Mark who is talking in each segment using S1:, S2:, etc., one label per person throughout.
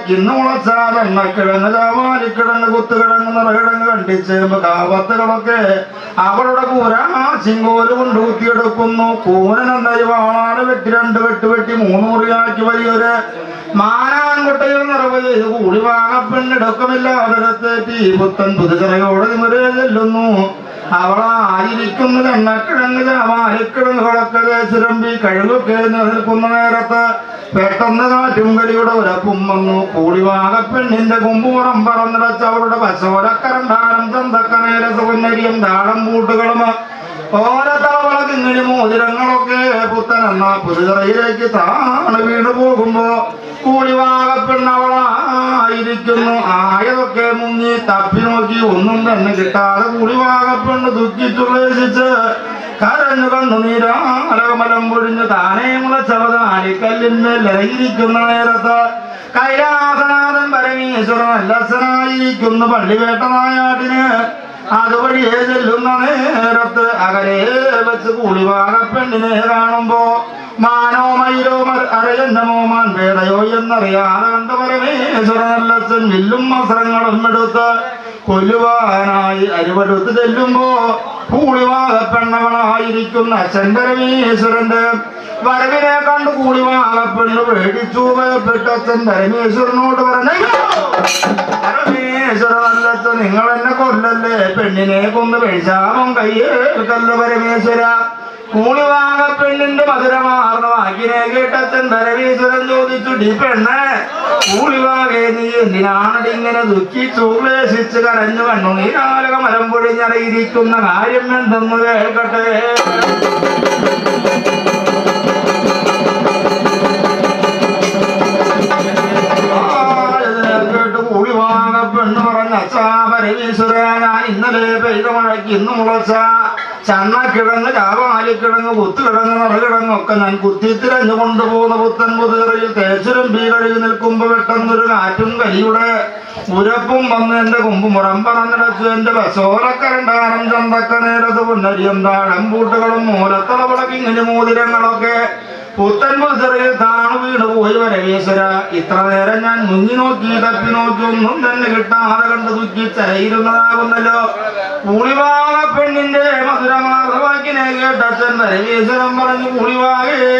S1: മുളയ്ക്കുന്നു മുളച്ചാൽ എണ്ണക്കിഴങ്ങ് ചാവാലിക്കിഴങ്ങ് കുത്തുകിഴങ്ങ് നിറകിഴങ്ങ് കണ്ടിച്ചേമ്പ് കാവത്തുകളൊക്കെ അവളുടെ കൂര ചിങ്കോൽ കൊണ്ട് കുത്തിയെടുക്കുന്നു. കൂനനെന്നായി വാളാണ് വെട്ടി രണ്ട് വെട്ട് വെട്ടി മൂന്നൂറിയാക്കി വലിയൊരു മാനാൻകുട്ടയിൽ നിറവ് കൂടി വാങ്ങപ്പെണ്ണെടുക്കമില്ലാതെ പുത്തൻ പുതുചിറയോടെ നിമരെ ചെല്ലുന്നു. അവളായിരിക്കുന്ന എണ്ണക്കിഴങ്ങ് ചാവാലിക്കിഴങ്ങുകളൊക്കെ ചുരമ്പി കഴുകൊക്കെ നിൽക്കുന്ന നേരത്ത് പെട്ടെന്ന് കാറ്റും കലിയുടെ ഉരപ്പും വന്നു. കൂടിവാകപ്പെണ്ണിന്റെ കുമ്പൂറം പറന്നിടച്ച് അവളുടെ പശോരക്കരണ്ടാരം ചന്തക്കനേര സുഗന്നരിയും താളം പൂട്ടുകളും ഓരത്തളവളക്ക് മോതിരങ്ങളൊക്കെ മോതിരങ്ങളൊക്കെ പുത്തനെന്ന പുതുതറയിലേക്ക് താണ് വീണു പോകുമ്പോ കൂടിവാകപ്പെണ്ണവളായിരിക്കുന്നു ആയതൊക്കെ മുങ്ങി തപ്പി നോക്കി ഒന്നും തന്നെ കിട്ടാതെ കൂടിവാകപ്പെണ്ണ് ദുഃഖിച്ചുള്ളേശിച്ച് കരഞ്ഞു കണ്ണു നീരാലകമലം പൊഴിഞ്ഞു താനേ മുളച്ചവത് അടിക്കല്ലിന്മേൽ ഇറങ്ങിയിരിക്കുന്ന നേരത്ത് കൈലാസനാഥൻ പരമേശ്വരൻ അല്ലസനായിരിക്കുന്നു പള്ളിവേട്ട നായാട്ടിന്. അതുവഴിയെ ചെല്ലുന്ന നേരത്ത് അകലെ വെച്ച് കൂളിവാക പെണ്ണിനെ കാണുമ്പോ മാനോ മയിലോ അരയന്നമോ മാൻ വേദയോ എന്നറിയാതെ കണ്ട് അല്ലസൻ വില്ലും വസ്ത്രങ്ങളും എടുത്ത് കൊല്ലുവാനായി അരുവടുത്ത് ചെല്ലുമ്പോ കൂളിവാക പെണ്ണവളായിരിക്കുന്ന അച്ഛൻ പരമേശ്വരന്റെ വരവിനെ കണ്ട് കൂളിവാക പെണ്ണ് പേടിച്ചു ഭയപ്പെട്ട അച്ഛൻ പരമേശ്വരനോട് പറഞ്ഞു പരമേശ്വരനല്ലച്ച നിങ്ങൾ എന്നെ കൊല്ലല്ലേ? പെണ്ണിനെ കൊന്ന് പേശാമം കയ്യേൽക്കല്ല പരമേശ്വര. കൂളിവാക പെണ്ണിന്റെ മധുരമാർന്ന വാക്കിനെ കേട്ടച്ഛൻ പരമേശ്വരൻ ചോദിച്ചു ഡി പെണ്ണെ കൂളിവാകെ നീ എന്തിനാണടി ഇങ്ങനെ ദുഃഖിച്ചു? ക്ലേശിച്ച് കരഞ്ഞു കണ്ണു നീരാലക മരം പൊഴിഞ്ഞറിയിരിക്കുന്ന കാര്യം എന്തെന്ന് കേൾക്കട്ടെ? കേട്ട് കൂടി അച്ഛാ പെണ്ണ് പറഞ്ഞ അച്ചാപരമേശ്വര ഞാൻ ഇന്നലെ പെയ്ത മഴയ്ക്ക് ഇന്ന് മുളച്ച ചണ്ണക്കിഴങ്ങ് ചാവാലിക്കിഴങ്ങ് കുത്തുകിഴങ്ങ് നിറകിഴങ്ങ് ഒക്കെ ഞാൻ കുത്തിത്തിരഞ്ഞു കൊണ്ടുപോകുന്ന പുത്തൻ പുതറിയിൽ തേച്ചിലും കഴുകി നിൽക്കുമ്പോ പെട്ടെന്നൊരു കാറ്റും കലിയുടെ ഉരപ്പും വന്ന് എന്റെ കുമ്പും പറമ്പറന്നിടച്ചു എന്റെ ബസോലക്കരണ്ടാനം ചന്തക്കനേരത് പുന്നരിയും താഴം പൂട്ടുകളും മൂലത്തളവിളക്ക് ഇങ്ങനെ മോതിരങ്ങളൊക്കെ പുത്തൻ വീണ് പോയി വരവേശ്വര. ഇത്ര നേരം ഞാൻ മുങ്ങി നോക്കി തപ്പി നോക്കി ഒന്നും തന്നെ കിട്ടാതെ കണ്ട് ദുഃഖി ചരയിരുന്നതാകുന്നല്ലോ. പുളിവാക പെണ്ണിന്റെ മധുരമാർഗവാക്കിനെ കേട്ടച്ഛൻ വരവേശ്വരൻ പറഞ്ഞു പുളിവാകേ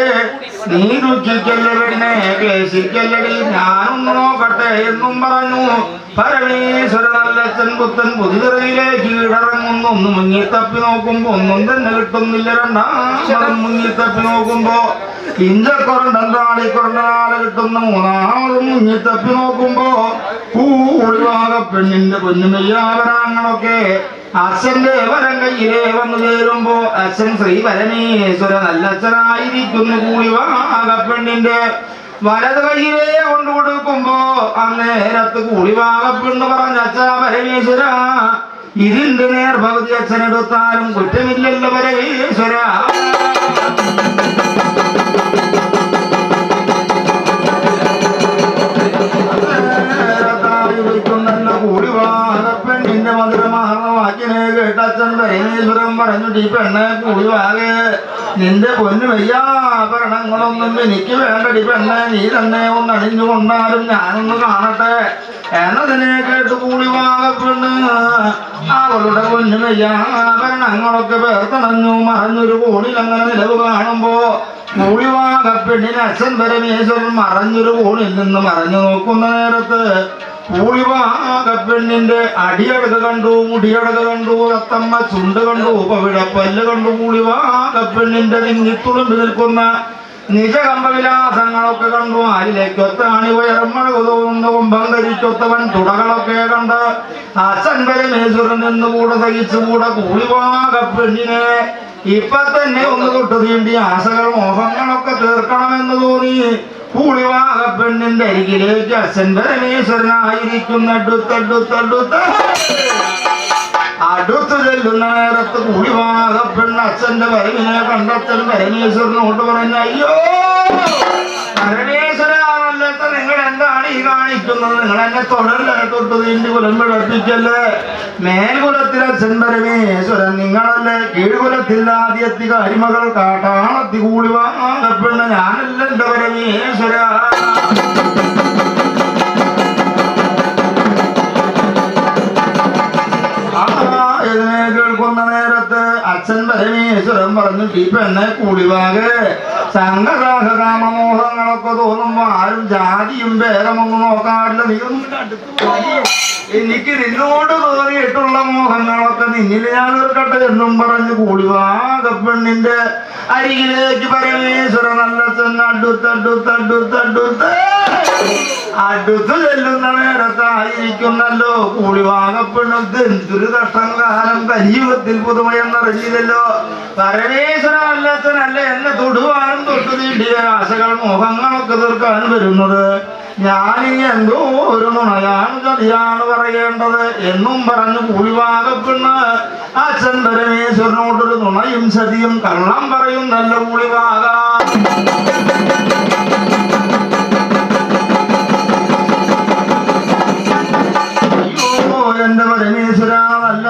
S1: നീ ദുഃഖിക്കല്ലടിനെ ക്ലേശിക്കല്ലടി ഞാനൊന്ന് നോക്കട്ടെ എന്നും പറഞ്ഞു. പരമേശ്വരനല്ലച്ഛൻ പുത്തൻ പുതുതിറയിലേക്ക് കീഴടങ്ങുന്നു ഒന്ന് മുങ്ങി തപ്പി നോക്കുമ്പോ ഒന്നും തന്നെ കിട്ടുന്നില്ല. രണ്ടാമതും മുങ്ങി തപ്പി നോക്കുമ്പോ ഇഞ്ചക്കൊരണ്ടാളി കൊരണ്ടാൾ കിട്ടുന്ന മൂന്നാമതും മുങ്ങി തപ്പി നോക്കുമ്പോ കൂടിവാക പെണ്ണിന്റെ പൊന്നുമെയ്യാവരാങ്ങളൊക്കെ അച്ഛന്റെ വരം കയ്യിലേ വന്നു ചേരുമ്പോ അച്ഛൻ ശ്രീ പരമേശ്വര നല്ലച്ഛനായിരിക്കുന്നു കൂടിവാക പെണ്ണിന്റെ. വലത് കയ്യിലേ കൊണ്ടു കൊടുക്കുമ്പോ അന്നേരത്ത് കൂളിവാകപ്പെണ്ണ് പറഞ്ഞ അച്ഛാ പരമേശ്വര ഇതിന്റെ നേർഭഗതി അച്ഛനെടുത്താലും കുറ്റമില്ലല്ലോ പരമേശ്വര. കേട്ടച്ഛൻ പരമേശ്വരൻ പറഞ്ഞു ഈ പെണ്ണെ കൂടിവാകെ നിന്റെ പൊന്നു വയ്യാഭരണങ്ങളൊന്നും എനിക്ക് വേണ്ടടി പെണ്ണെ നീ തന്നെ ഒന്ന് അണിഞ്ഞു കൊണ്ടാലും ഞാനൊന്ന് കാണട്ടെ. എന്നതിനെ കേട്ട് കൂടിവാക പെണ്ണ് അവളുടെ പൊന്നു വയ്യാഭരണങ്ങളൊക്കെ പേർത്തണഞ്ഞു. മറഞ്ഞൊരു കോണിൽ അങ്ങനെ നിലവ് കാണുമ്പോ കൂടിവാക പെണ്ണിന് അച്ഛൻ പരമേശ്വരൻ മറഞ്ഞൊരു കോണിൽ നിന്ന് മറഞ്ഞു നോക്കുന്ന നേരത്ത് പൂളിവാക പെണ്ണിന്റെ അടിയടക കണ്ടു മുടിയടക കണ്ടു അത്തമ്മ ചുണ്ട് കണ്ടു പവിടപ്പല്ല് കണ്ടു പൂളിവാക പെണ്ണിന്റെ നിങ്ങിത്തുളുമ്പി നിൽക്കുന്ന നിജകമ്പവിലാസങ്ങളൊക്കെ കണ്ടു. ആരിലേക്കൊത്ത അണിവയറമ്മഴ തോന്നുന്ന. കുംഭം ധരിച്ചൊത്തവൻ തുടകളൊക്കെ കണ്ട് അച്ഛൻ മേശ്വരൻ നിന്ന് കൂടെ സഹിച്ചു കൂടെ കൂളിവാക പെണ്ണിനെ ഇപ്പൊ തന്നെ ഒന്ന് തൊട്ട് തീണ്ടി ആശകൾ മോഹങ്ങളൊക്കെ തീർക്കണമെന്ന് തോന്നി. കൂളിവാക പെണ്ണിന്റെ അരികിലേക്ക് അച്ഛൻ പരമേശ്വരനായിരിക്കുന്ന അടുത്തടുത്തടുത്ത അടുത്ത് ചെല്ലുന്ന നേരത്ത് കൂളിവാക പെണ്ണ് അച്ഛന്റെ വരവിനെ കണ്ടച്ഛൻ പരമേശ്വരനോട് പറഞ്ഞ അയ്യോ! സർവേശ്വരല്ലാത്ത നിങ്ങൾ എന്താണ് ഈ കാണിക്കുന്നത്? നിങ്ങൾ എന്നെ തുടരല തൊട്ടത് ഇന്റെ കുലം വിളപ്പിക്കല്ലേ മേൽകുലത്തിലെ ചെമ്പരമേശ്വരൻ നിങ്ങളല്ലേ? കീഴ്കുലത്തിൽ ആദ്യത്തി കരിമകൾ കാട്ടാണത്തി കൂടി വാങ്ങപ്പെണ്ണ ഞാനല്ല എന്റെ പരമേശ്വര? കേൾക്കുന്ന നേരത്ത് അച്ഛൻ പരമേശ്വരൻ പറഞ്ഞു ഈ പെണ്ണെ കൂടിവാകെ സംഘരാഗ കാമമോഹങ്ങളൊക്കെ തോന്നുമ്പോ ആരും ജാതിയും ഭേദമൊന്നും നോക്കാറില്ല. നീ. എനിക്ക് നിന്നോട് തോന്നിയിട്ടുള്ള മോഹങ്ങളൊക്കെ നിന്നിൽ ഞാൻ തീർക്കട്ടെ എന്നും പറഞ്ഞ് കൂടിവാകപ്പെണ്ണിന്റെ അരികിലേക്ക് പരമേശ്വര നല്ല ചെന്നടുത്തടുത്തടുത്തടുത്ത് അടുത്ത് ചെല്ലുന്ന നേരത്തായിരിക്കുന്നല്ലോ കൂടിവാകപ്പെടുന്നത് എന്തൊരു കഷ്ടകാലം കലിയുഗത്തിൽ പുതുമയെന്നറിഞ്ഞില്ലല്ലോ. പരമേശ്വര വല്ലത്തനല്ല എന്നെ തൊടുവാനും തൊട്ടു നീട്ടിയ ആശകൾ മോഹങ്ങളൊക്കെ തീർക്കാൻ വരുന്നത്. ഞാനിനി എന്തോ ഒരു നുണയാണ് ചതിയാണ് പറയേണ്ടത് എന്നും പറഞ്ഞു കൂളിവാകപ്പെണ്ണ് അച്ഛൻ പരമേശ്വരനോടൊരു നുണയും ചതിയും കള്ളം പറയും നല്ല കൂളിവാക എന്റെ പരമേശ്വര നല്ല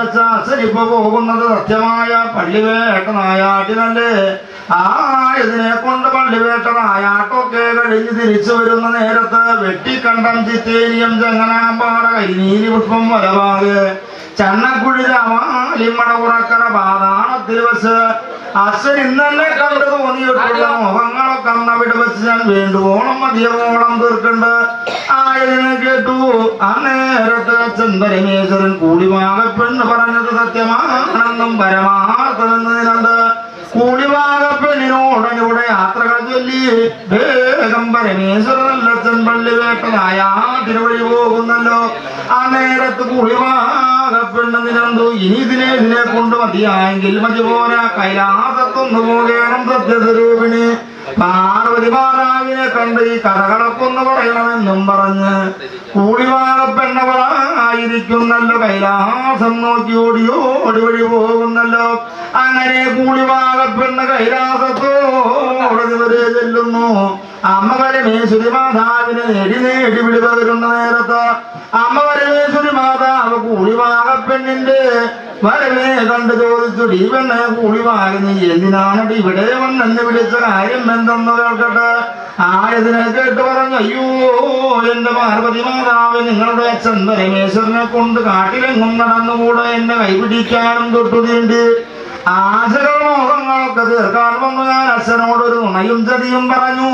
S1: പോകുന്നത് സത്യമായ പള്ളിവേട്ട നായാട്ടിനല്ലേ ആ ഇതിനെ കൊണ്ട് പള്ളിവേട്ട നായാട്ടൊക്കെ കഴിഞ്ഞ് തിരിച്ചു വരുന്ന നേരത്ത് വെട്ടിക്കണ്ടം ചിത്തേരിയം ചങ്ങനാമ്പാറ കരിനീലി പുഷ്പം വലവാക് ഉറക്കറ പാതാളത്തിൽ വെച്ച് അച്ഛൻ ഇന്നെ കണ്ടു തോന്നിയിട്ടുള്ള മുഖങ്ങളൊക്കെ അന്നവിടെ വെച്ച് ഞാൻ വേണ്ടുവോളം മതിയോളം തീർക്കുണ്ട്. ആയതിനെ കേട്ടു. ആ നേരത്തെ അച്ഛൻ പരമേശ്വരൻ കൂടിവാകപ്പെണ്ണ് പറഞ്ഞത് സത്യമാണെന്നും പരമാർത്ഥമെന്നതിനുണ്ട്. കൂടിവാകപ്പെണ്ണിനോടനൂടെ യാത്രകൾ ചൊല്ലി. വേഗം പരമേശ്വരനല്ലച്ഛൻ പള്ളി വേട്ടനായ തിരുവഴി പോകുന്നല്ലോ. ആ നേരത്ത് കൂടിവാകപ്പെണ്ണതിനെന്തു ഇനി ഇതിനെ ഇതിനെ കൊണ്ട് മതിയായെങ്കിൽ മതി പോരാ. കൈലാസത്തൊന്നു പോകേണം സത്യസ്വരൂപിണി. പാർവതി മാതാവിനെ കണ്ട് ഈ കഥകളൊക്കൊന്ന് പറയണമെന്നും പറഞ്ഞ് കൂടിവാകപ്പെണ്ണവളായിരിക്കുന്നല്ലോ കൈലാസം നോക്കി ഓടി ഓടി വഴി പോകുന്നല്ലോ. അങ്ങനെ കൂടിവാകപ്പെണ്ണ കൈലാസത്തോടെ വരെ ചെല്ലുന്നു. അമ്മ പരമേശ്വരി മാതാവിനെ നേടി നേടി വിടുക വരുന്ന നേരത്ത് അമ്മ പരമേശ്വരി മാതാവ് കൂടിവാകപ്പെണ്ണിന്റെ വരവേ കണ്ട് ചോദിച്ചു ഡീവണ് കൂടി വാങ്ങി എന്തിനാണിട്ട് എന്തിനാണ് ഇവിടെ വന്നെന്ന് വിളിച്ച കാര്യം എന്തെന്ന് കേൾക്കട്ടെ? ആയതിനെ കേട്ട് പറഞ്ഞു അയ്യോ എന്റെ പാർവതി മാതാവ് നിങ്ങളുടെ അച്ഛൻ പരമേശ്വരനെ കൊണ്ട് കാട്ടിലെങ്ങും നടന്നുകൂടെ? എന്നെ കൈപിടിക്കാനും തൊട്ടു തീണ്ടി ആശകൾ മോഹങ്ങളൊക്കെ തീർക്കാൻ വന്നു ഞാൻ അച്ഛനോട് ഒരു നുണയും ചതിയും പറഞ്ഞു.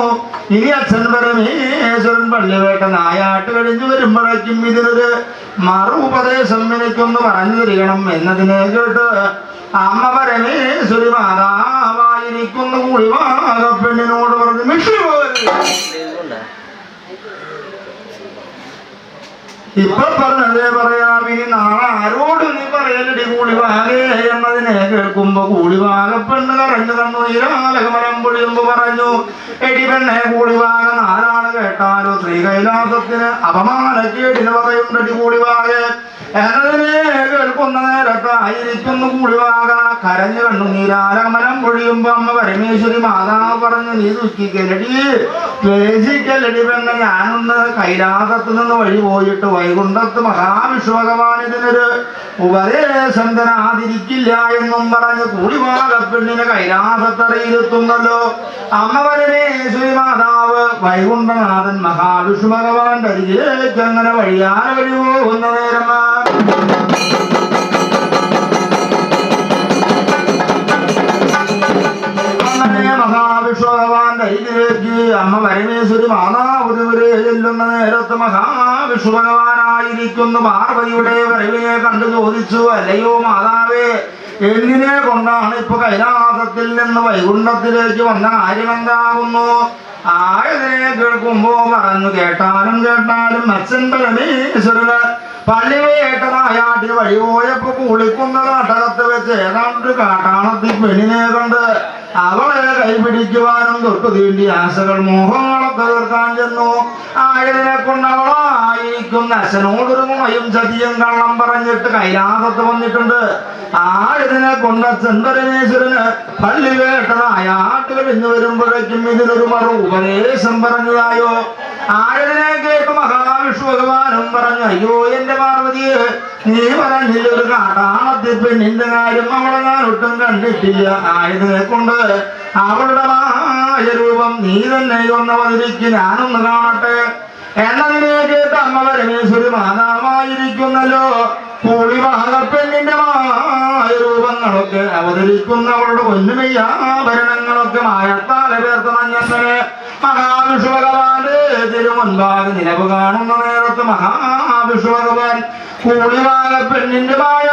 S1: ഇനി അച്ഛൻ പരമേശ്വരൻ പള്ളിവേട്ട നായാട്ട് കഴിഞ്ഞു വരുമ്പോഴേക്കും ഇതിനൊരു മറു ഉപദേശം എനിക്കൊന്ന് പറഞ്ഞു തരികണം എന്നതിനെ കേട്ട് അമ്മ പരമേശ്വരി മാതാവായിരിക്കുന്ന. കുളിവാക പെണ്ണിനോട് പറഞ്ഞു മിഷി പോലെ ഇപ്പൊ പറഞ്ഞതേ പറയാം ഇനി നാളെ ആരോട് നീ പറയലടി കൂളിവാകേ എന്നതിനെ കേൾക്കുമ്പോ കൂളിവാക പെണ്ണ് കറഞ്ഞു തന്നു. ഈരാലകമരം പൊഴിയുമ്പോ പറഞ്ഞു എടി പെണ്ണെ കൂളിവാക നാലാണ് കേട്ടാലോ ശ്രീ കൈലാസത്തിന് അപമാനക്കേടിന് പറയുണ്ടടി കൂളിവാകെ കേൾക്കുന്ന നേരത്തായിരിക്കുന്നു കൂളിവാക കരഞ്ഞു കണ്ടു നീരാരമനം പൊഴിയുമ്പോ അമ്മ പരമേശ്വരി മാതാവ് പറഞ്ഞു നീ ദുഃഖിക്കലടി ക്ലേശിക്കലടി പെണ്ണ. ഞാനൊന്ന് കൈലാസത്ത് നിന്ന് വഴി പോയിട്ട് വൈകുണ്ഠത്ത് മഹാവിഷ്ണു ഭഗവാൻ ഇതിനൊരു ഉപദേശം തരാതിരിക്കില്ല എന്നും പറഞ്ഞ് കൂടിവാക പെണ്ണിനെ കൈലാസത്തറയിലെത്തുന്നല്ലോ അമ്മ പരമേശ്വരി മാതാവ് വൈകുണ്ഠനാഥൻ മഹാവിഷ്ണു ഭഗവാന്റെ അരികിലേക്ക് അങ്ങനെ വഴിയാൻ വഴി പോകുന്ന നേരമാണ് അമ്മ പരമേശ്വരി മാതാവ് ചെല്ലുന്ന നേരത്ത് മഹാവിഷ്ണു ഭഗവാനായിരിക്കുന്നു. പാർവതിയുടെ വരവിനെ കണ്ടു ചോദിച്ചു അല്ലയോ മാതാവേ എന്തിനെ കൊണ്ടാണ് ഇപ്പൊ കൈലാസത്തിൽ നിന്ന് വൈകുണ്ഠത്തിലേക്ക് വന്ന കാര്യം എന്താകുന്നു? ആയതിനെ കേൾക്കുമ്പോ പറഞ്ഞു കേട്ടാലും കേട്ടാലും അച്ഛൻ പരമേശ്വരന് പള്ളിവേട്ടനായാട്ടി വഴി പോയപ്പോ കുളിക്കുന്ന കാട്ടകത്ത് വെച്ച് ഏതാണ്ട് കാട്ടാണത്തി പെണ്ണിനെ കണ്ട് അവളെ കൈപിടിക്കുവാനും തൊട്ടു തീണ്ടി ആശകൾ മോഹങ്ങളൊക്കെ തീർക്കാൻ ചെന്നു. ആയതിനെ കൊണ്ട് അവളായിരിക്കുന്ന അച്ഛനോടൊരു മുളയും ചതിയും കള്ളം പറഞ്ഞിട്ട് കൈലാസത്ത് വന്നിട്ടുണ്ട്. ആയതിനെ കൊണ്ട് ചെമ്പരമേശ്വരന് പള്ളി വേട്ടനായാട്ട് കഴിഞ്ഞു വരുമ്പോഴേക്കും ഇതിനൊരു മറു ഉപദേശം പറഞ്ഞതായോ? ആയതിനെ കേട്ട് മഹാവിഷ്ണു ഭഗവാനും പറഞ്ഞു അയ്യോ എന്റെ പാർവതിയെ നീ പറഞ്ഞില്ല ഒരു കാട്ടാളത്തിൽ പെണ്ണിന്റെ കാര്യം അവളെ ഞാൻ ഒട്ടും കണ്ടിട്ടില്ല. ആയതിനെ കൊണ്ട് അവളുടെ രൂപം നീ തന്നെ ഒന്ന് അവതരിക്ക് ഞാനൊന്ന് കാണട്ടെ. എന്നതിനെ കേട്ട് അമ്മ പരമേശ്വരി മാതാവായിരിക്കുന്നല്ലോ. കൂടി പെണ്ണിന്റെ മായ രൂപങ്ങളൊക്കെ അവതരിക്കുന്ന അവതരിക്കുന്നവളുടെ പൊന്നുമയ്യാഭരണങ്ങളൊക്കെ മായത്താല പേർത്ത മഞ്ഞത്തിന് മഹാവിഷ്ണു ഭഗവാന്റെ തിരുമുൻപാകെ നിലവ് കാണുന്ന നേരത്ത് മഹാവിഷ്ണു ഭഗവാൻ കൂളിവാക പെണ്ണിന്റെ മായ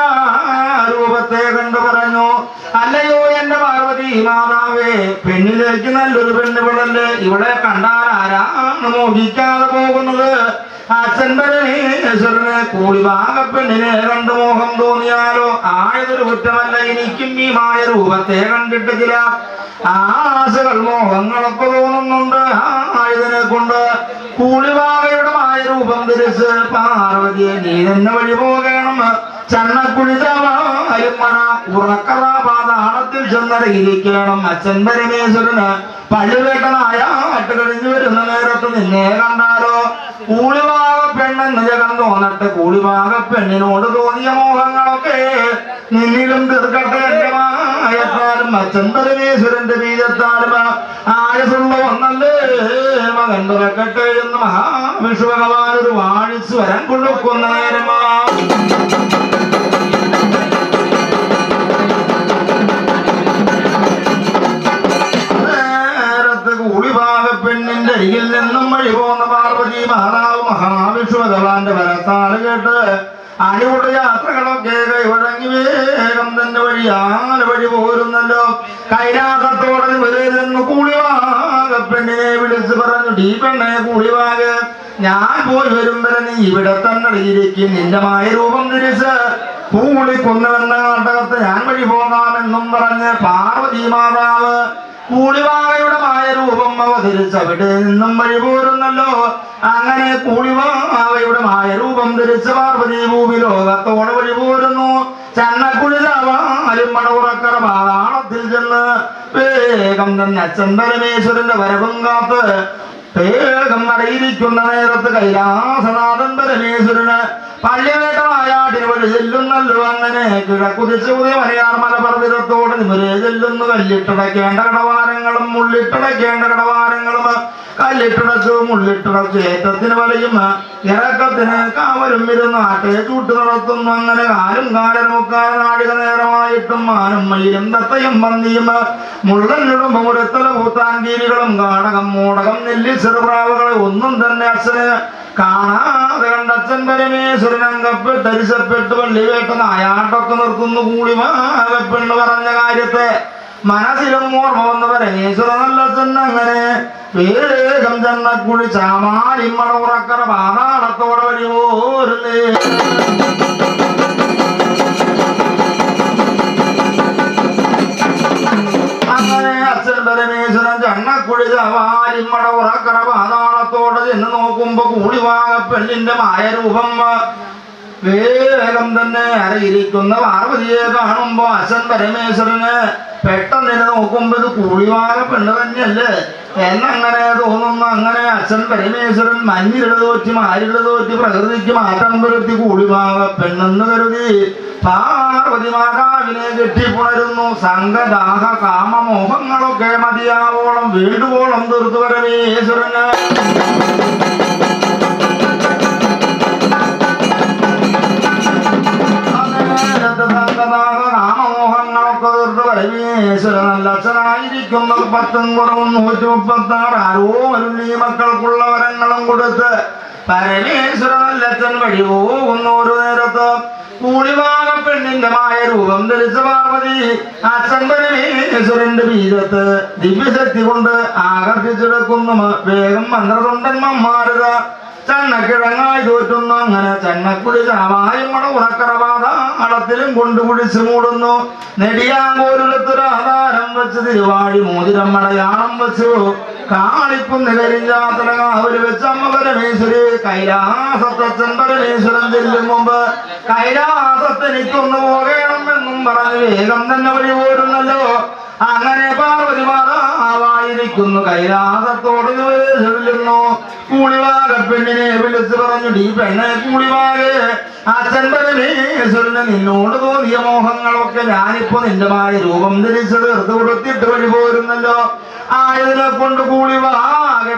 S1: രൂപത്തെ കണ്ടു പറഞ്ഞു. അല്ലയോ എന്റെ പാർവതി മാതാവേ പെണ്ണിലേക്ക് നല്ലൊരു പെണ്ണ് പിള്ളൽ ഇവിടെ കണ്ടാൽ ആരാണ് മോഹിക്കാതെ പോകുന്നത്? അച്ഛൻ പരമേശ്വരന് കൂളിവാക പെണ്ണിനെ കണ്ട് മോഹം തോന്നിയാലോ? ആയതൊരു കുറ്റമല്ല എനിക്കും ഈ മായ രൂപത്തെ കണ്ടിട്ട് ചില ആശകൾ മോഹങ്ങളൊക്കെ തോന്നുന്നുണ്ട്. ആയതിനെ കൊണ്ട് കൂളിവാകയുടെ മായ രൂപം തിരിച്ച് പാർവതിയെ നീ തന്നെ വഴി പോകണം. ചണ്ണക്കുഴിതമാരുമണ ഉറക്കറ പാതാളത്തിൽ ചെന്നടയിരിക്കണം അച്ഛൻ പരമേശ്വരന് പള്ളിവേട്ടനായ അട്ട് വരുന്ന നേരത്ത് നിന്നെ കണ്ടാലോ? കൂളിവാക പെണ്ണെന്ന് ജഗം തോന്നട്ടെ കൂളിവാക പെണ്ണിനോട് തോന്നിയ മോഹങ്ങളൊക്കെ നിന്നിലും തീർക്കട്ടെ എന്റെ മായത്താലും അച്ഛൻ പരമേശ്വരന്റെ ബീജത്താലും ആയസുള്ള ഒന്നല്ലേ മകൻ തുറക്കട്ടെ എന്ന് മഹാവിഷ്ണു ഭഗവാൻ ഒരു വാഴിച്ചു വരം കൊണ്ടുക്കുന്ന നേരമാ വരത്താൾ കേട്ട് അനുകൂട യാത്രകളൊക്കെ കൈവഴങ്ങി വേഗം തന്നെ വഴിയാല വഴി പോരുന്നല്ലോ. കൈലാസത്തോടെ വരുന്നു കൂളിവാക പെണ്ണിനെ വിളിച്ചു പറഞ്ഞു ഡീ പെണ്ണെ കൂളിവാക ഞാൻ പോയി വരും വരെ നീ ഇവിടെ തന്നെ നിന്റെ മായ രൂപം തിരിച്ച് കൂളി കൊന്നുവെന്ന നാട്ടകത്ത് ഞാൻ വഴി പോകാമെന്നും പറഞ്ഞ് പാർവതി മാതാവ് കൂളിവാകയുടെ മായ രൂപം അവതരിച്ച് നിന്നും വഴിപോരുന്നല്ലോ അങ്ങനെ കൂളിവാകയുടെ മായ രൂപം ധരിച്ച് പാർവതി ഭൂമി ലോകത്തോടെ വഴിപോരുന്നു മണവുറക്കറ പാതാളത്തിൽ ചെന്ന് വേഗം തന്നെ അച്ഛൻ വരവും കാത്ത് വേഗം നടയിരിക്കുന്ന നേരത്ത് കൈലാസനാഥൻ പരമേശ്വരന് പള്ളിവേട്ടനായാട്ടിന് വഴി ചെല്ലുന്നല്ലോ. അങ്ങനെ കിഴക്കുതിച്ച് പുതിയ മലയാർ മലപർവതത്തോട് നിമരെ ചെല്ലുന്നു. കല്ലിട്ടടയ്ക്കേണ്ട കടവാരങ്ങളും മുള്ളിട്ടടയ്ക്കേണ്ട കടവാരങ്ങളും കല്ലിട്ടടച്ചു മുള്ളിട്ടടച്ചു ഏറ്റത്തിന് വലയും ഇറക്കത്തിന് കാവലും ഇരുന്ന് ആട്ടെ ചൂട്ട് നടത്തുന്നു. അങ്ങനെ കാലും കാലനുമൊക്കാതെ നാടിക നേരമായിട്ടും മാനും മയിലും തത്തയും പന്തിയും മുള്ളനിടുമ്പോ മൂടത്തല പൂത്താൻ നാടകം മൂടകം നെല്ലി ചെറുപ്രാവുകളെ ഒന്നും തന്നെ അച്ഛന് കാണാതെ കണ്ടച്ഛൻ പരമേശ്വരൻ അംഗപ്പെട്ട് അരിശപ്പെട്ട് പള്ളിവേട്ട നായാട്ടൊക്കെ നിർത്തുന്നു കൂളിമാകപ്പെണ്ണ് പറഞ്ഞ കാര്യത്തെ. മനസ്സിലും ഓർമ്മ വന്ന പരമേശ്വര നല്ലച്ഛൻ അങ്ങനെ വേഗം ചെന്നക്കുഴി ചാമാലിമ്മട ഉറക്കറ പാതാളത്തോടെ വഴി പോരുന്നേ അങ്ങനെ അച്ഛൻ പരമേശ്വരൻ ചണ്ണക്കുഴിത വാരിമ്മട ഉറക്കട പാതാളത്തോടെ ചെന്ന് നോക്കുമ്പോ കൂളിവാക പെണ്ണിന്റെ മായരൂപം വേഗം തന്നെ അരയിരിക്കുന്ന പാർവതിയെ കാണുമ്പോ അച്ഛൻ പരമേശ്വരന് പെട്ടെന്ന് നോക്കുമ്പോ ഇത് കൂളിവാക പെണ്ണ് തന്നെയല്ലേ? എന്നങ്ങനെ തോന്നുന്നു. അങ്ങനെ അച്ഛൻ പരമേശ്വരൻ മഞ്ഞിലുള്ള തോറ്റി മാരിലുള്ള തോറ്റി പ്രകൃതിക്ക് മാറ്റം വരുത്തി കൂളിവാക പെണ്ണെന്ന് കരുതി. പാർവതി മാതാവിനെ കെട്ടിപ്പുണരുന്നു. സംഘദാഹ കാമമോഹങ്ങളൊക്കെ മതിയാവോളം വീടുവോളം തീർത്തു പരമേശ്വരൻ നല്ല അച്ഛനായിരിക്കുന്നത് പത്തും കുറവും നൂറ്റി മുപ്പത്തി ആറ് ആരോ അരുളി മക്കൾക്കുള്ള വരങ്ങളും കൊടുത്ത് പരമേശ്വരൻ വഴി പോകുന്ന ഒരു നേരത്ത്. കൂളിവാക പെണ്ണിന്റെ മായ രൂപം ധരിച്ച പാർവതി പരമേശ്വരന്റെ ബീജത്ത് ദിവ്യശക്തി കൊണ്ട് ആകർഷിച്ചെടുക്കുന്നു. വേഗം മന്ത്രതൊണ്ടന്മാരുക ചണ്ണക്കിഴങ്ങായി തോറ്റുന്നു അങ്ങനെ ചണ്ണക്കുടി ചാവായും മണ ഉറക്കറപാതാളത്തിലും കൊണ്ട് കുടിച്ചു മൂടുന്നു നെടിയാങ്കോരുലത്തൊരാധാരം വെച്ച് തിരുവാഴി മോതിരം മടയാളം വെച്ചു. കാളിക്കുന്ന് കരിഞ്ഞാത്തല കാവൽ വെച്ച് അമ്മ പരമേശ്വരി കൈലാസത്തച്ഛൻ പരമേശ്വരൻ ചെല്ലും മുമ്പ്. കൈലാസത്തെനിക്കൊന്നു പോകണമെന്നും പറഞ്ഞ് വേഗം തന്നെ വഴി പോരുന്നല്ലോ. അങ്ങനെ പാർവതി മാതാവായിരിക്കുന്നു. കൈലാസത്തോട് ചെല്ലുന്നു. കൂളിവാക പെണ്ണിനെ വിളിച്ചു പറഞ്ഞു ഡീ പെണ്ണെ കൂളിവാകെ. അച്ഛൻ പരമേശ്വരന് നിന്നോട് തോന്നിയ മോഹങ്ങളൊക്കെ ഞാനിപ്പോ നിന്റെ മായ രൂപം ധരിച്ച് തീർത്ത് കൊടുത്തിട്ട് വഴി പോരുന്നല്ലോ. ആയതിനെ കൊണ്ട് കൂളിവാകെ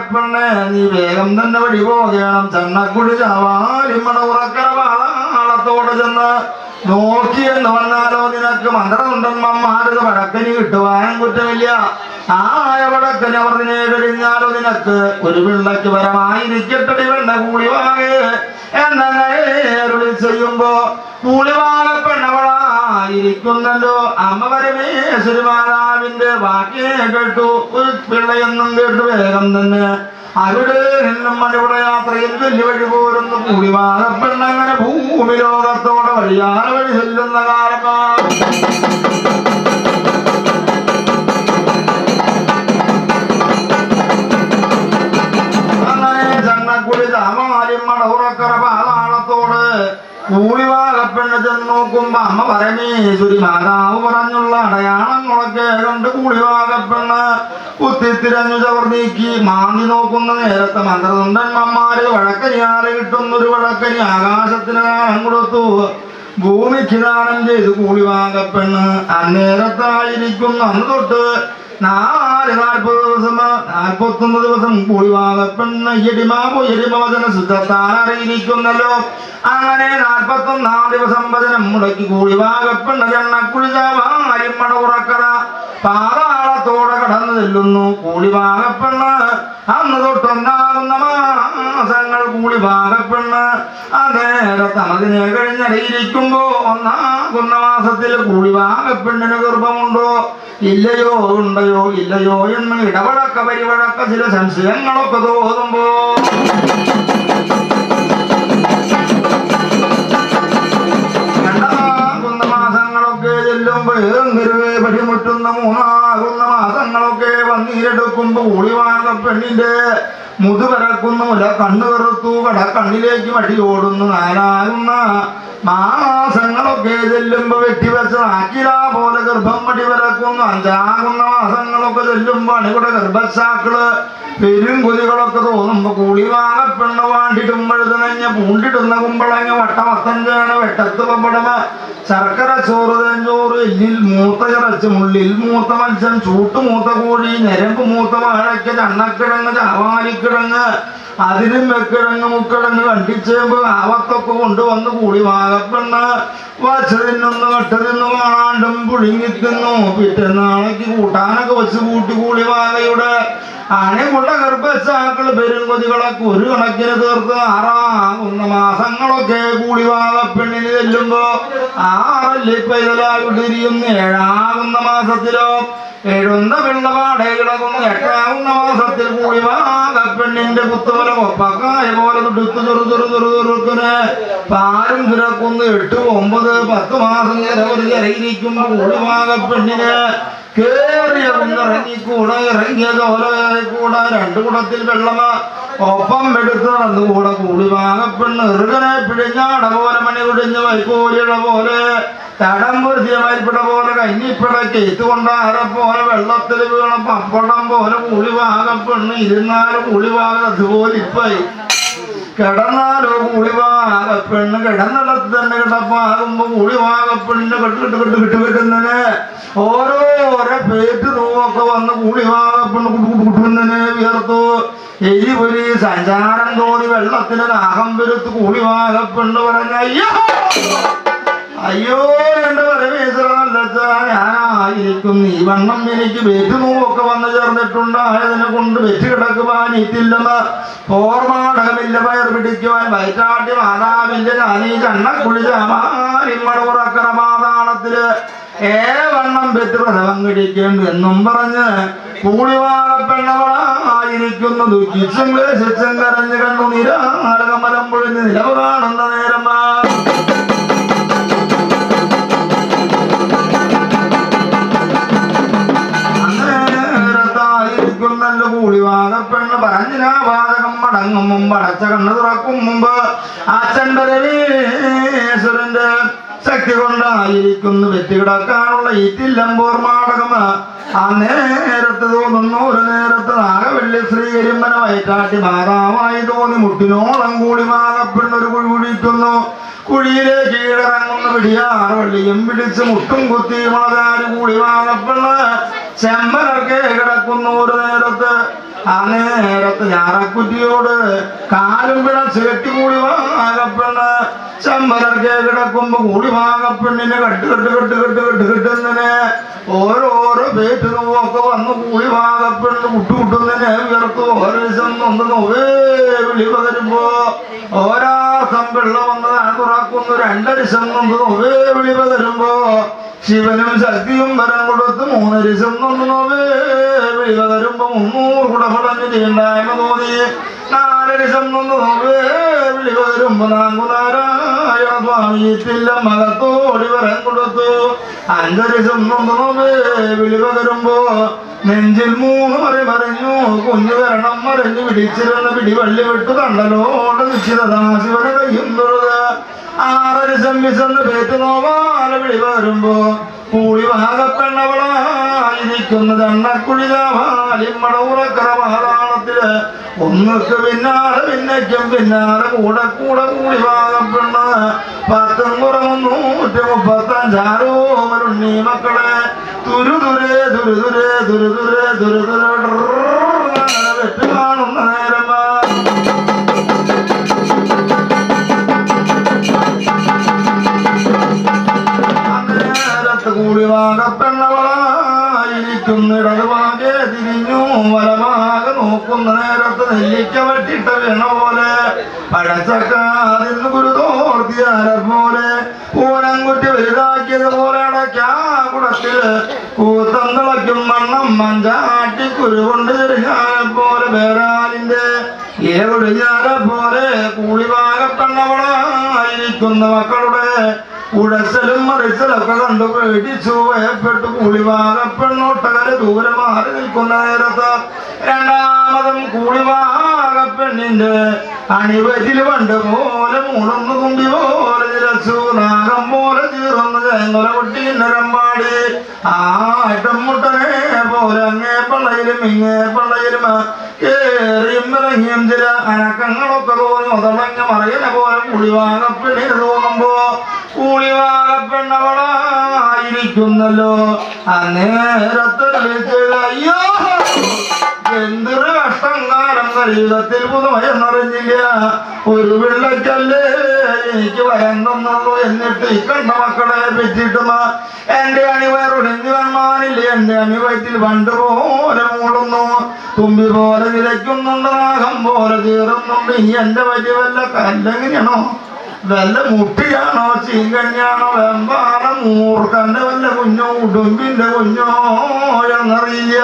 S1: നീ വേഗം തന്നെ വഴി പോകണം. ചണ്ണക്കുടി ചാവാലിമ്മണ ഉറക്കറ വാളത്തോടെ ചെന്ന് നോക്കി എന്ന് വന്നാലോ നിനക്ക് മന്ത്രമുണ്ടന്മാരത് വടക്കന് കിട്ടുവാനും കുറ്റമില്ല. ആ ആയ വടക്കന് അവർ നിന്നെ നിനക്ക് ഒരു പരമായി പരമായിരിക്കട്ടെ വെണ്ണ കൂളിവാകെ എന്നങ്ങനെ അരുളി ചെയ്യുമ്പോ കൂളിവാക പെണ്ണവളായിരിക്കുന്നല്ലോ. അമ്മ പരമേശ്വരി മാതാവിന്റെ വാക്കിനെ കേട്ടു. ഒരു പിള്ളയെന്നും കേട്ടു വേഗം തന്നെ. അവിടെ നിന്നും മണിവിടെ യാത്രയിൽ വെല്ലുവഴി പോരുന്നു. കൂടിവാക പെണ്ണങ്ങനെ ഭൂമി ലോകത്തോടെ വഴിയാല വഴി ചെല്ലുന്ന കാലമാണ് അങ്ങനെ ചങ്ങക്കുടി ചെന്ന് നോക്കുമ്പോ അമ്മ പരമേശ്വരി മാതാവ് പറഞ്ഞുള്ള അടയാളങ്ങളൊക്കെ കണ്ട് കൂളിവാകപ്പെണ്ണ് കുത്തിത്തിരഞ്ഞു ചവർ നീക്കി മാന്തി നോക്കുന്ന നേരത്തെ മന്ത്രതുണ്ടന്മാര് വഴക്കനിയാറ് കിട്ടുന്നൊരു വഴക്കനി ആകാശത്തിന് ദാനം കൊടുത്തു. ഭൂമിക്ക് ദാനം ചെയ്ത് കൂളിവാകപ്പെണ്ണ് അന്നേരത്തായിരിക്കുന്നു അന്ന് തൊട്ട് നാല് നാൽപ്പത് ദിവസം നാൽപ്പത്തൊന്ന് ദിവസം കൂളിവാകപ്പെണ്ണ് എടിമാവോ എടിമവചന ശുദ്ധത്താനറിയിരിക്കുന്നല്ലോ അങ്ങനെ നാൽപ്പത്തൊന്നാം ദിവസം വചനം മുടക്കി കൂളിവാകപ്പെണ്ണ് ചെണ്ണക്കുളിതാരും മട ഉറക്കറ പാതാളത്തോടെ കടന്നു ചെല്ലുന്നു. കൂളിവാകപ്പെണ്ണ് അന്ന് തൊട്ടുണ്ടാകുന്ന മാസങ്ങൾ കൂളിവാകപ്പെണ്ണ് അന്നേരത്ത് അതിനെ കഴിഞ്ഞറിയിരിക്കുമ്പോ ഒന്നാകുന്ന മാസത്തിൽ കൂളിവാകപ്പെണ്ണിന് ഗർഭമുണ്ടോ? ഇല്ലയോ ഉണ്ടയോ ഇല്ലയോ എന്ന് ഇടവഴക്ക പരിവഴക്ക ചില സംശയങ്ങളൊക്കെ തോന്നുമ്പോ. രണ്ടാകുന്ന മാസങ്ങളൊക്കെ ചെല്ലുമ്പോ പടിമുട്ടുന്ന മൂന്നാകുന്ന മാസങ്ങളൊക്കെ വന്നീരെടുക്കുമ്പോ കൂടിവാങ്ങ പെണ്ണിന്റെ മുതുപരക്കുന്നു മുല കണ്ണു കറുത്തു കട കണ്ണിലേക്ക് വഴി ഓടുന്നു നാലാകുന്ന മാസങ്ങളൊക്കെ ചെല്ലുമ്പോ നാക്കില പോലെ ഗർഭം വടി വരക്കുന്നു അഞ്ചാകുന്ന മാസങ്ങളൊക്കെ ചെല്ലുമ്പോ അണികുടെ ഗർഭശാക്കൾ പെരും കൊതികളൊക്കെ തോന്നുമ്പോ കൂടി വാങ്ങപ്പെണ്ണ വാണ്ടിട്ടും പഴുതനഞ്ഞ പൂണ്ടിടുന്ന കുമ്പളങ്ങ വട്ടമത്തഞ്ചാണ് വെട്ടത്ത് പപ്പടമ ശർക്കര ചോറ് തേഞ്ചോറ് എല്ലിൽ മൂത്ത ചിറച്ച് മുള്ളിൽ മൂത്ത മത്സ്യം ചൂട്ട് മൂത്ത കോഴി ഞരമ്പ് മൂത്ത വാഴയ്ക്ക് ചണ്ണക്കിഴങ്ങ് ചാവാലിക്കിഴങ്ങ് അതിനും വെക്കിഴങ്ങ് മുക്കിഴങ്ങ് കണ്ടിച്ചേമ്പ് ആവത്തൊക്കെ കൊണ്ടുവന്ന് കൂടി വാകപ്പെണ്ണ് വച്ച് തിന്നുന്നു കട്ട് തിന്നു കാണാണ്ടും പുഴുങ്ങി തിന്നു പിറ്റേന്നാളേക്ക് കൂട്ടാനൊക്കെ വെച്ച് കൂട്ടി കൂടി വാകയുടെ അണിമുള്ള ഗർഭസാക്കൾ പെരുങ്കൊതികളൊക്കെ ഒരു കണക്കിന് തീർത്ത് ആറാകുന്ന മാസങ്ങളൊക്കെ കൂടി വാകപ്പെണ്ണിന് ചെല്ലുമ്പോ ആറല്ലി പൈതലായിട്ടിരിയുന്ന ഏഴാകുന്ന മാസത്തിലോ എഴുന്ന പിള്ളവാടെ കിടക്കുന്ന എട്ടാകുന്ന മാസത്തിൽ കൂടി പെണ്ണിന്റെ കുത്തുപോലെ ഒപ്പക്കായ പോലെ തുടുത്തു ചെറു ചെറു ചെറു ചെറുക്കിന് പാലും കിടക്കുന്ന എട്ട് ഒമ്പത് പത്ത് മാസം ഒരു ഇറങ്ങിയിരിക്കുമ്പോ കൂടി വാകപ്പെണ്ണിന് കൂടെ ഇറങ്ങിയത് ഓരോ കൂടെ. രണ്ടു കുടത്തിൽ വെള്ളമ. ഒപ്പം എടുത്തു നടന്നു കൂടെ കൂടി വാങ്ങപ്പെണ്ണ് ഇറുകനെ പിഴിഞ്ഞാട പോലെ മണി കുടിഞ്ഞ് വൈക്കോലിയുടെ പോലെ. തടം മരിപ്പിട പോലെ കഞ്ഞിപ്പിട കേത്തുകൊണ്ട് അര പോലെ വെള്ളത്തിൽ വീണ പപ്പടം പോലെ കൂളി വാങ്ങപ്പെണ്ണ് ഇരുന്നാലും കൂളി വാങ്ങ. അതുപോലെ ഇപ്പായി കിടന്നാലോ കൂളിവാക പെണ്ണ് കിടന്നിടത്ത് തന്നെ കിടപ്പാകുമ്പോ കൂളിവാക പെണ്ണ് കെട്ടിട്ട് കെട്ട് കിട്ടി കെട്ടുന്നതിന് ഓരോരോ പേറ്റ് നോവൊക്കെ വന്ന് കൂളിവാക പെണ്ണ് കുട്ടു കുട്ടു കുട്ടുന്നതിന് വിയർത്തു. എരിപൊരി സഞ്ചാരം തോന്നി വെള്ളത്തിന് നാഹം വരുത്ത് കൂളിവാക പെണ്ണ് പറഞ്ഞ അയ്യോ അയ്യോ എന്റെ പരമേശ്വര ഞാനായിരിക്കും ഈ വണ്ണം എനിക്ക് വെറ്റുമൂവൊക്കെ വന്നു ചേർന്നിട്ടുണ്ടായതിനെ കൊണ്ട് വെറ്റ് കിടക്കുവാൻ ഇത്തില്ലെന്ന് ഓർമാടകമില്ല പയർ പിടിക്കുവാൻ. വയറ്റാട്ടി മാതാവിന്റെ ഞാനീ ചണ്ണക്കുളിച്ച് അമാരിമ്മട പാതാളത്തിൽ ഏവണ്ണം പ്രഥമം കിടിക്കേണ്ടു എന്നും പറഞ്ഞ് കൂടിവാകപ്പെണ്ണവളായിരിക്കുന്നു ദുഃഖിച്ചും ക്ലേശിച്ചും കരഞ്ഞു കണ്ണു നിരാകമലം പൊഴിഞ്ഞ് നിലവ് കാണുന്ന കൂളിവാകപ്പെണ്ണ് പറഞ്ഞിനാ വാതകം മടങ്ങും മുമ്പ് അടച്ച കണ്ണു തുറക്കും മുമ്പ്. അച്ഛൻ ശക്തി കൊണ്ടായിരിക്കുന്നു വെറ്റികിടക്കാനുള്ള ഈറ്റില്ലമ്പോർമാടകം ആ നേരത്ത് തോന്നുന്നു ഒരു നേരത്ത് നാഗവെള്ളി ശ്രീകരിമ്പന വയറ്റാട്ടി മാതാവായി തോന്നി. മുട്ടിനോളം കൂടി മാതപ്പെണ്ണൊരു കുഴി കുഴിക്കുന്നു. കുഴിയിലേക്ക് കീഴടങ്ങുന്ന പിടിയാറ് വള്ളിയും പിടിച്ച് മുട്ടും കുത്തി മുളകാര് കൂടി മാതപ്പെണ്ണ? ചെമ്പനൊക്കെ നേരത്ത് ഞാറക്കുറ്റിയോട് കാലും പിഴച്ച് കെട്ടി കൂടി വാകപ്പെണ്ണ് ചമ്മലർക്കെ കിടക്കുമ്പോ കൂടി വാകപ്പെണ്ണിനെ കെട്ട് കെട്ട് കെട്ട് കെട്ട് കെട്ട് കെട്ടുന്നതിന് ഓരോരോ പേറ്റ് നോവൊക്കെ വന്ന് കൂടി വാകപ്പെണ്ണ് കുട്ടുകുട്ടുന്നതിനെ ഉയർത്തു ഓരോ ദിവസം നോവേ വിളി പകരുമ്പോ ഓരാസം വെള്ളം വന്നതാണ് തുറക്കുന്നു രണ്ടരിശം സംഘം നോവേ വിളി പകരുമ്പോ ശിവനും ശക്തിയും വരം കൊടുത്ത് നൊന്ന് നോവേ. വിളി പകരുമ്പോ മുന്നൂറ് ചെയ്യണ്ടായ്മ തോന്നി. നാലരിശം നൊന്ന് നോവേ. വിളി വരുമ്പോ നാങ്കുനാരായണ സ്വാമി മകത്തോടി വരം കൊടുത്തു. അഞ്ചരിശം നൊന്ന് നോവേ. വിളി വരുമ്പോ നെഞ്ചിൽ മൂന്ന് മറി മറിഞ്ഞു. കുഞ്ഞു വരണം മറിഞ്ഞു പിടിച്ചിരുന്ന പിടി വള്ളി വിട്ടു കണ്ടലോട് നിശ്ചിതതാ കയ്യും തൊഴുത് ആറര സംവിസന്ന് പേറ്റ് നോവാല വിളി വരുമ്പോ കൂടി വാകപ്പെണ്ണവളായിരിക്കുന്നത് എണ്ണക്കുഴിതാലിമ്മട ഉറക്കറ പാതാളത്തിൽ ഒന്നുക്ക് പിന്നാലെ പിന്നയ്ക്കും പിന്നാലെ കൂടെ കൂടെ കൂടി വാകപ്പെണ്ണ് പത്തും കുറവും നൂറ്റി മുപ്പത്തഞ്ചാരോമരുണ്ണി മക്കളെ. തുരുതുരേ തുരുതുരേ തുരുതുരേ തുരുതുരേ വെറ്റ് കാണുന്ന നേരമാ. വാകപ്പെണ്ണവളായിരിക്കുന്നിടതുവാകെ തിരിഞ്ഞു വലമാകെ നോക്കുന്ന നേരത്ത് നെല്ലിക്ക വെട്ടിട്ട വീണ പോലെ പഴച്ചക്കാതിൽ ഗുരുതോർത്തിയാല പോലെ പൂനംകുട്ടി വലുതാക്കിയത് പോലെ അടയ്ക്കാ കുടത്തിൽ കൂത്തം തിളയ്ക്കും വണ്ണം മഞ്ചാട്ടി കുരുകൊണ്ട് പോലെ വേറാലിന്റെ ഏതൊടിഞ്ഞാരെ പോലെ കൂളിവാകപ്പെണ്ണവളായിരിക്കുന്ന മക്കളുടെ ഉടച്ചലും മറിച്ചലൊക്കെ കണ്ടു പേടിച്ചു ഭയപ്പെട്ടു. കൂളിവാകപ്പെണ്ണൊട്ടകൽ ദൂരെ മാറി നിൽക്കുന്ന നേരത്ത് രണ്ടാമതും കൂളിവാകപ്പെണ്ണിന്റെ അണിവരിൽ പണ്ട് പോലെ മൂളൊന്നു കുമ്പി പോലെ നിലച്ചു. നാഗം പോലെ ചീറുന്ന ചേങ്ങുല കൊട്ടി നരമ്പാടി ആട്ടം മുട്ടനെ പോലെ അങ്ങേ പള്ളയിലും ഇങ്ങേ പള്ളയിലും കേറിയും ഇറങ്ങിയും ചില അനക്കങ്ങളൊക്കെ തോന്നി. മുതളങ്ങ മറിയുന്ന പോലെ കുളിവാകപ്പെണ്ണിന് തോന്നുമ്പോ കൂളിവാകപ്പെണ്ണവളായിരിക്കുന്നല്ലോ പെണ്ണവളായിരിക്കുന്നല്ലോ വിളിച്ചത് അയ്യോ! എന്തൊരു കഷ്ടം കാലം ജീവിതത്തിൽ പുതുമയെന്നറിഞ്ഞില്ല. ഒരു വെള്ളക്കല്ലേ എനിക്ക് വയങ്ങുന്നുള്ളൂ എന്നിട്ട് ഈ കണ്ട മക്കളെ പറ്റിയിട്ടും എന്റെ അണിവയറുടഞ്ഞു വന്മാനില്ല എന്റെ അണിവയറ്റിൽ പണ്ട് പോലെ മൂടുന്നു തുമ്പി പോലെ നിലയ്ക്കുന്നുണ്ട്. നാഗം പോലെ തീറുന്നുണ്ട്. ഇനി എന്റെ വലിയ വല്ല കല്ലെങ്ങനെയാണോ? വല്ല മുട്ടിയാണോ ചീങ്കണ്ണിയാണോ വെമ്പാറ മൂർക്കന്റെ വല്ല കുഞ്ഞോ ഉടുമ്പിന്റെ കുഞ്ഞോ എന്നറിയില്ല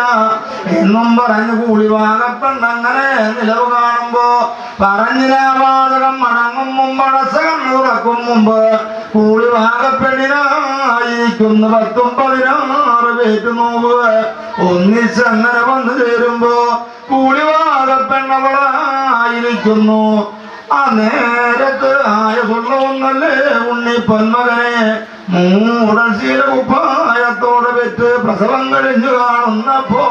S1: എന്നും പറഞ്ഞു കൂടി അങ്ങനെ നിലവ് കാണുമ്പോ പറഞ്ഞിരാവാതകം മടങ്ങും മുമ്പ് അടസകം തുറക്കും മുമ്പ്. കൂടി വാകപ്പെണ്ണിനായിരിക്കുന്നു പത്തും പതിനാറ് പേറ്റ് നോവ് ഒന്നിച്ചങ്ങനെ വന്നു ചേരുമ്പോ കൂടി വാകപ്പെണ്ണവളായിരിക്കുന്നു ആ നേരത്ത് ആയ സ്വർണമൊന്നല്ലേ ഉണ്ണി പന്മകനെ. മൂടൻ ശീല കുപ്പായത്തോടെ വെച്ച് പ്രസവം കഴിഞ്ഞു കാണുന്നപ്പോ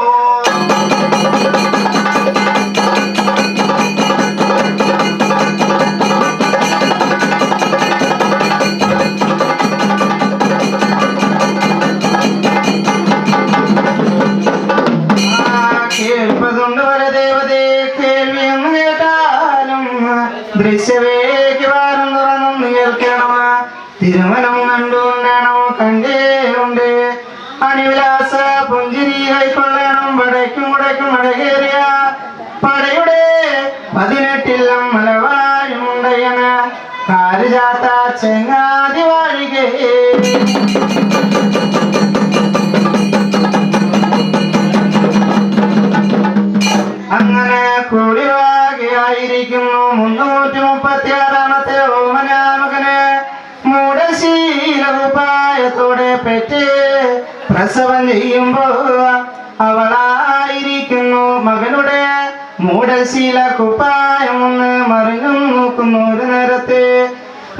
S2: മൂടശീല കുപ്പായം മറിഞ്ഞും നോക്കുന്നു ഒരു നേരത്തെ.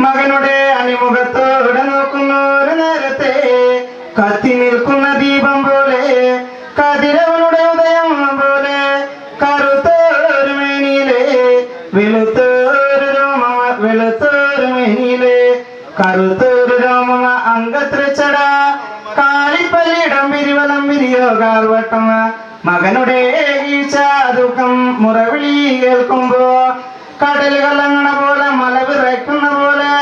S2: മകനുടെ അണിമുഖത്തോടെ നോക്കുന്നു ഒരു നേരത്തെ. കത്തി നിൽക്കുന്ന ദീപം പോലെ കതിരവനുടെ ഉദയം പോലെ കറുത്തോരു മേനിയിലെ വെളുത്തോരു രോമ വെളുത്തോരു മേനിയിലെ കറുത്തോരു രോമ അങ്കത്രിച്ചട കാളിപ്പല്ലിടം പിരിവലം പിരിയോ കാർവട്ടം മകനുടെ ദുഃഖം മുറവിളി കേൾക്കുമ്പോ കടൽ കലങ്ങണ പോലെ മല വിറയ്ക്കുന്ന പോലെ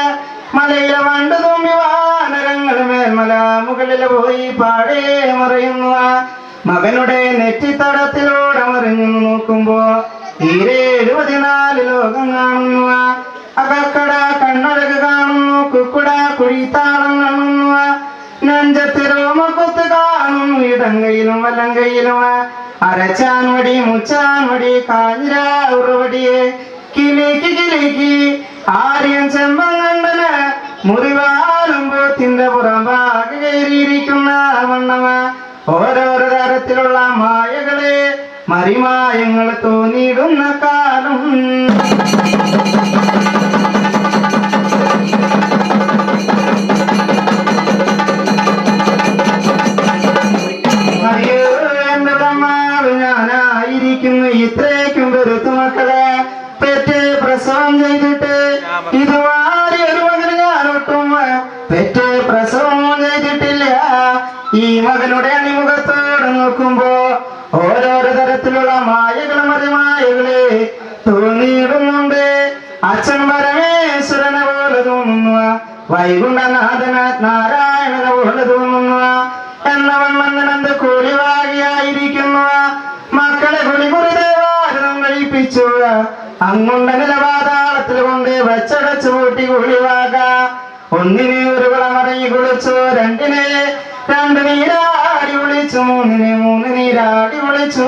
S2: മലയിലെ വണ്ട് തുമ്പി വാനരങ്ങൾ മേൽമല മുകളിൽ പോയി പാടേ മറയുന്നു. മകനുടെ നെറ്റിത്തടത്തിലൂടെ മറിഞ്ഞു നോക്കുമ്പോ തീരെ എഴുപതിനാല് ലോകം കാണുന്നു. അകക്കട കണ്ണഴക് കാണുന്നു കുക്കുട കുഴിത്താളം കാണുന്നു. നെഞ്ചത്തിരോമക്കൊത്ത് കാണുന്നു ഇടങ്കയിലും വലങ്കയിലും വടി മുച്ചാനൊടി കാഞ്ഞിര ഉറവടിയെ. കിളിക്ക് കിളിക്ക് ആര്യൻ ചെമ്പം കണ്ടന് മുറിവാലും പോത്തിന്റെ പുറംഭാഗ് കയറിയിരിക്കുന്ന വണ്ണമ. ഓരോരോ തരത്തിലുള്ള മായകളെ മറിമായങ്ങൾ തോന്നിയിടുന്ന കാലം. മറിമായകളെ തോന്നിയിടുന്നുണ്ട് അച്ഛൻ പരമേശ്വരനെ പോലെ തോന്നുന്നു. വൈകുണ്ഠനാഥന നാരായണനെ പോലെ തോന്നുന്നു. എന്നവണ്മന്നനന്ത് കൂലിവാകിയായിരിക്കുന്നു. മക്കളെ കുളികുറി ദേവാരം കഴിപ്പിച്ചു. അങ്ങുണ്ട നിലപാതാളത്തിൽ കൊണ്ട് വെച്ചടച്ചു കൂട്ടി കുളിവാക. ഒന്നിനെ ഒരു വിളമറങ്ങി കുളിച്ചു. രണ്ടിനെ രണ്ട് നീരാടി വിളിച്ചു മൂന്നിനെ മൂന്ന് നീരാടി വിളിച്ചു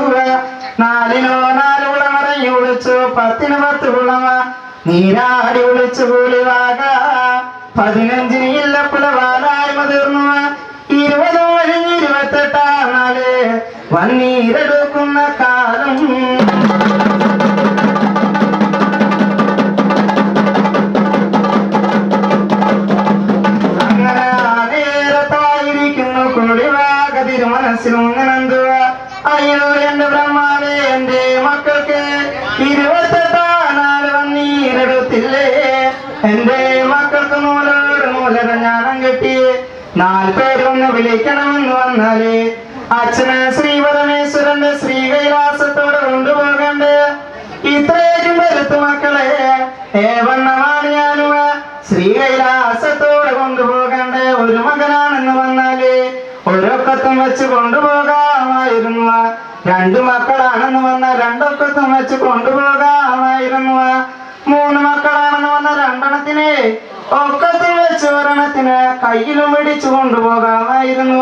S2: പത്തിന് പത്ത് കുളവ നീരാടി ഒളിച്ചു കൂലി വാക. പതിനഞ്ചിന് ഇല്ലപ്പുല വാതായ്മ തീർന്നു ഇരുപതും കഴിഞ്ഞ് ഇരുപത്തെട്ടാം വന്നീരെടുക്കുന്ന കാലം. അങ്ങനെ ആ നേരത്തായിരിക്കുന്നു കുളിവാക തിരുമനസ്സിലും ഇങ്ങനെന്തുവ അയ്യോ എന്റെ ബ്രഹ്മാവേ എന്റെ മക്കൾക്ക് ഇരുപത്തെട്ടാം നാല് വന്നീരെടുത്തില്ലേ എന്റെ മക്കൾക്ക് നൂലോട് നൂലര ഞാനം കെട്ടി. നാൽപ്പേരൊന്ന് വിളിക്കണമെന്ന് വന്നാൽ അച്ഛന് ശ്രീ പരമേശ്വരന്റെ ശ്രീ കൈലാസത്തോടെ കൊണ്ടുപോകണ്ടേ. ഇത്രയും വരുത്തു മക്കളെ ഏവണ്ണമാണ് വെച്ച് കൊണ്ടുപോകാമായിരുന്നു രണ്ടു മക്കളാണെന്ന് വന്ന രണ്ടൊക്കത്തും വെച്ച് കൊണ്ടുപോകാമായിരുന്നു. മൂന്ന് മക്കളാണെന്ന് വന്ന രണ്ടെണ്ണത്തിനെ ഒക്കത്തിൽ വെച്ച് ഒരെണ്ണത്തിന് കയ്യിലും പിടിച്ചു കൊണ്ടുപോകാമായിരുന്നു.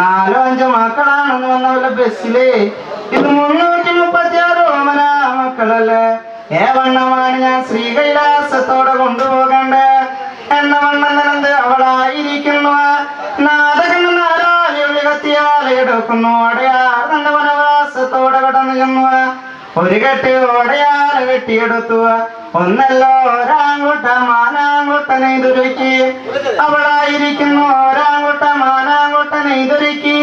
S2: നാലോ അഞ്ചോ മക്കളാണെന്ന് വന്ന ബസ്സിലെ ഇത് മുന്നൂറ്റി മുപ്പത്തി ആറ് ഓമന മക്കളല്ലേ? ഏവണ്ണമാണ് ഞാൻ ശ്രീ എടുക്കുന്നു അടയാർ തന്റെ വനവാസത്തോടെ കടന്നു ചെന്നു. ഒരു കെട്ടി ഓടയാറ് കെട്ടിയെടുത്തു. ഒന്നല്ലോ ഒരാങ്കുട്ട മാനാങ്കുട്ടനെ ദുരുക്കി അവളായിരിക്കുന്നു ഒരാങ്കുട്ട മാനാങ്കുട്ടനെ ദുരുക്കി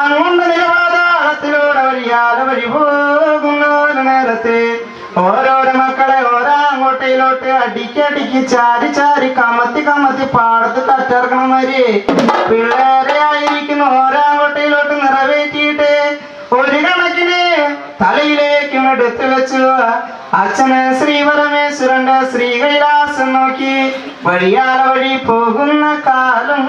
S2: അങ്ങുണ്ട് നിലപാതാളത്തിലൂടെ വഴിയാതെ വഴി പോകുന്ന നേരത്തെ. ഓരോരോ മക്കളെ ഓരാങ്ങോട്ടയിലോട്ട് അടിക്കടിക്ക് ചാരി ചാരി കമത്തി കമത്തി പാടത്ത് തട്ടിറക്കണം മാതിരി പിള്ളേരെ അച്ഛന് ശ്രീ പരമേശ്വരന്റെ ശ്രീ കൈലാസം നോക്കി വഴിയാല വഴി പോകുന്ന കാലം.